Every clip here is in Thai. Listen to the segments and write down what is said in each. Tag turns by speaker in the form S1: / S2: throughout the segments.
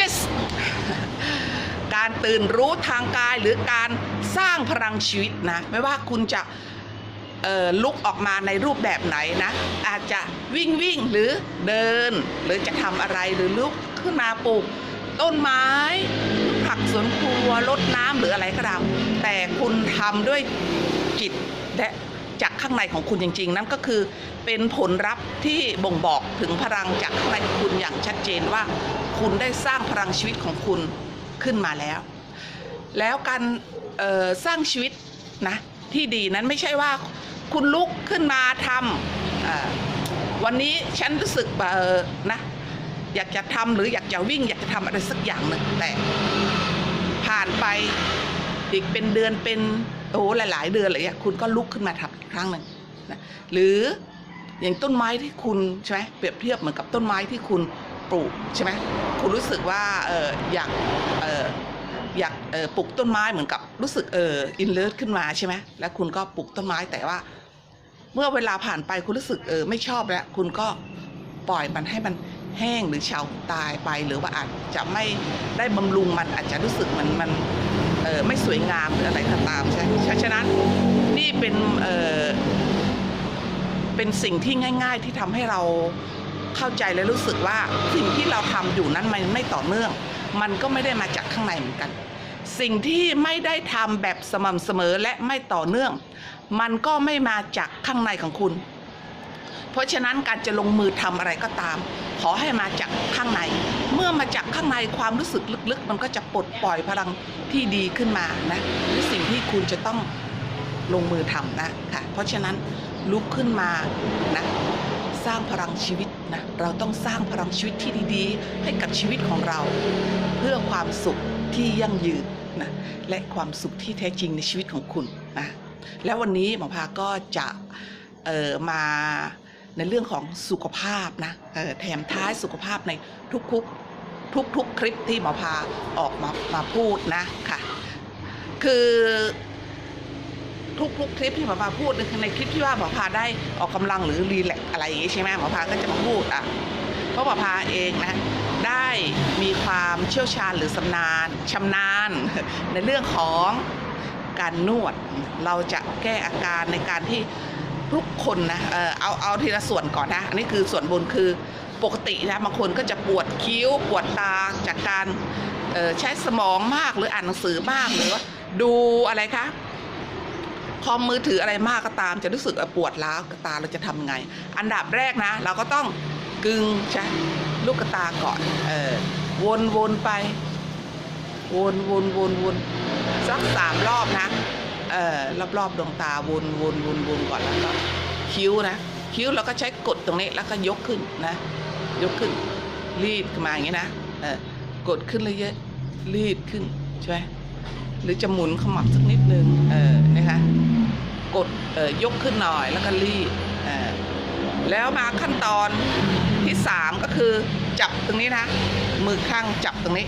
S1: yes การตื่นรู้ทางกายหรือการสร้างพลังชีวิตนะ ไม่ว่าคุณจะลุกออกมาในรูปแบบไหนนะ อาจจะวิ่งวิ่งหรือเดิน หรือจะทำอะไรหรือลุกขึ้นมาปลูกต้นไม้ ผักสวนครัวรดน้ำหรืออะไรก็ตามแต่คุณทำด้วยจิตและ จากข้างในของคุณจริง ๆ นั่นก็คือเป็นผลลัพธ์ที่บ่งบอกถึงพลังจากข้างในของคุณอย่างชัดเจนว่า คุณได้สร้างพลังชีวิตของคุณขึ้นมาแล้ว แล้วการสร้างชีวิตนะที่ดีนั้นไม่ใช่ว่าคุณลุกขึ้นมาทำวันนี้ฉันรู้สึกนะอยากจะทำหรืออยากจะวิ่ง อยากจะทำอะไรสักอย่างหนึ่งแต่ ผ่านไปอีกเป็นเดือนเป็น โอ้โหหลาย ๆ เดือนเลยอะคุณก็ลุกขึ้นมาทำอีกครั้งหนึ่งนะหรืออย่างต้นไม้ที่คุณใช่ไหมเปรียบเทียบเหมือนกับต้นไม้ที่คุณปลูกใช่ไหมคุณรู้สึกว่าเอออยากเอออยากเออปลูกต้นไม้เหมือนกับรู้สึกเอออินเลิศขึ้นมาใช่ไหมแล้วคุณก็ปลูกต้นไม้แต่ว่า เมื่อเวลาผ่านไปคุณรู้สึกเออไม่ชอบแล้วคุณก็ปล่อยมันให้มันแห้งหรือเฉาตายไปหรือว่าอาจจะไม่ได้บำรุงมันอาจจะรู้สึกมันมัน ไม่สวยงามหรืออะไรก็ตามใช่ฉะนั้นนี่เป็นเเป็นสิ่งที่ง่าย ๆ ที่ทำให้เราเข้าใจและรู้สึกว่าสิ่งที่เราทำอยู่นั้นมันไม่ต่อเนื่อง มันก็ไม่ได้มาจากข้างในเหมือนกัน สิ่งที่ไม่ได้ทำแบบสม่ำเสมอและไม่ต่อเนื่อง มันก็ไม่มาจากข้างในของคุณ ราะฉะนั้นการจะลงมือทำอะไรก็ตาม ขอให้มาจากข้างใน เมื่อมาจากข้างในความรู้สึกลึกๆ มันก็จะปลดปล่อยพลังที่ดีขึ้นมานะหรือสิ่งที่คุณจะต้องลงมือทำนะค่ะเพราะฉะนั้นลุกขึ้นมานะสร้างพลังชีวิตนะเราต้องสร้างพลังชีวิตที่ดีๆ ให้กับชีวิตของเรา เพื่อความสุขที่ยั่งยืนนะและความสุขที่แท้จริงในชีวิตของคุณนะแล้ววันนี้หมอพาก็จะเออมา ในเรื่องของสุขภาพนะแถมท้ายสุขภาพในทุกๆทุกๆคลิปที่หมอพาออกมามาพูดนะค่ะคือทุกๆคลิปที่หมอพาพูดในคลิปที่ว่าหมอพาได้ออกกำลังหรือรีแลกอะไรอย่างงี้ใช่ไหมหมอพาก็จะมาพูดอะเพราะหมอพาเองนะได้มีความเชี่ยวชาญหรือสำนาญชำนาญในเรื่องของการนวด เราจะแก้อาการในการที่ ทุกคนนะเออเอาเอาทีละส่วนก่อนนะ อันนี้คือส่วนบนคือปกตินะบางคนก็จะปวดคิ้วปวดตาจากการเออใช้สมองมากหรืออ่านหนังสือมากหรือว่าดูอะไรคะคอมมือถืออะไรมากก็ตามจะรู้สึกปวดร้าวตาเราจะทำไง อันดับแรกนะ เราก็ต้องกึงใช่ลูกตาก่อนเออวนวนไป วนวนวนวนสักสามรอบนะ เออรอบรอบดวงตาวนวนวนวนก่อนแล้วก็คิ้วนะ คิ้วเราก็ใช้กดตรงนี้แล้วก็ยกขึ้นนะ ยกขึ้น รีดขึ้นมาอย่างนี้นะเออกดขึ้นเลยเยอะรีดขึ้นใช่ไหมหรือจะหมุนขมับสักนิดนึงเออนะคะกดเออยกขึ้นหน่อยแล้วก็รีดเออแล้วมาขั้นตอนที่ 3 ก็คือจับตรงนี้นะ มือข้างจับตรงนี้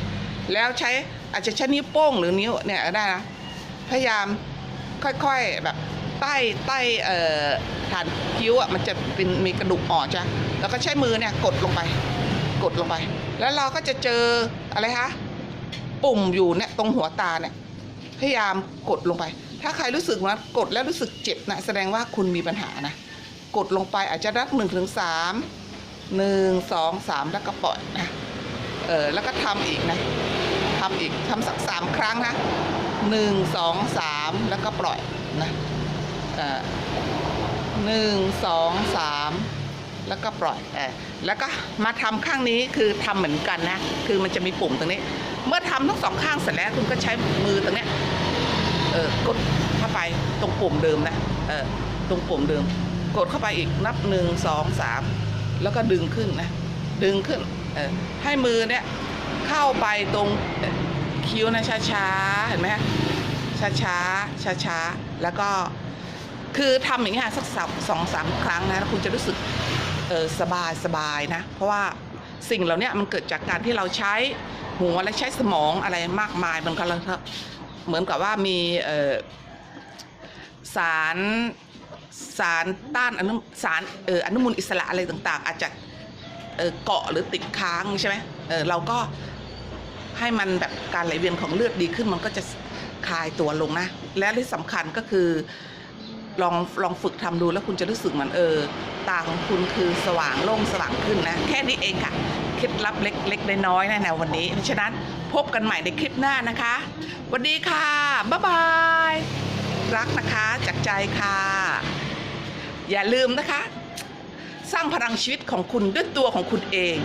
S1: แล้วใช้อาจจะใช้นิ้วโป้งหรือนิ้วเนี่ยก็ได้นะพยายาม ค่อยๆแบบใต้ใต้เอ่อฐานคิ้วอะมันจะเป็นมีกระดูกอ่อนจ้ะแล้วก็ใช้มือเนี่ยกดลงไป กดลงไป แล้วเราก็จะเจออะไรคะปุ่มอยู่เนี่ยตรงหัวตาเนี่ยพยายามกดลงไป ถ้าใครรู้สึกว่ากดแล้วรู้สึกเจ็บนะแสดงว่าคุณมีปัญหานะกดลงไปอาจจะนับหนึ่งถึงสามหนึ่งสองสามแล้วก็ปล่อยนะเออแล้วก็ทำอีกนะทำอีกทำสักสามครั้งนะหนึ่งสองสาม แล้วก็ปล่อยนะหนึ่งสองสามแล้วก็ปล่อยเออแล้วก็มาทำข้างนี้คือทำเหมือนกันนะ คือมันจะมีปุ่มตรงนี้ เมื่อทำทั้งสองข้างเสร็จแล้วคุณก็ใช้มือตรงนี้เออกดเข้าไปตรงปุ่มเดิมนะเออตรงปุ่มเดิม กดเข้าไปอีกนับหนึ่งสองสามแล้วก็ดึงขึ้นนะดึงขึ้นเออให้มือเนี่ยเข้าไปตรงคิ้วนะช้าๆเห็นไหม ช้าช้าช้าช้าๆแล้วก็คือทำอย่างนี้ยสักสองสามครั้งนะ คุณจะรู้สึกเออสบายสบายนะ เพราะว่าสิ่งเหล่านี้มันเกิดจากการที่เราใช้หัวและใช้สมองอะไรมากมายมันกำลังเหมือนกับว่ามีสารสารต้านอนุสารอออนุมูลอิสระอะไรต่างๆ อาจจะเกาะหรือติดค้างใช่ไหมเเราก็ให้มันแบบการไหลเวียนของเลือดดีขึ้นมันก็จะ คลายตัวลงนะ และที่สำคัญก็คือลองลองฝึกทำดูแล้วคุณจะรู้สึกเหมือนเออ ตาของคุณคือสว่างโล่งสว่างขึ้นนะ แค่นี้เองค่ะ เคล็ดลับเล็กเล็กๆน้อยๆนะในวันนี้ เพราะฉะนั้นพบกันใหม่ในคลิปหน้านะคะสวัสดีค่ะ บ๊ายบาย รักนะคะจากใจค่ะ อย่าลืมนะคะ สร้างพลังชีวิตของคุณด้วยตัวของคุณเอง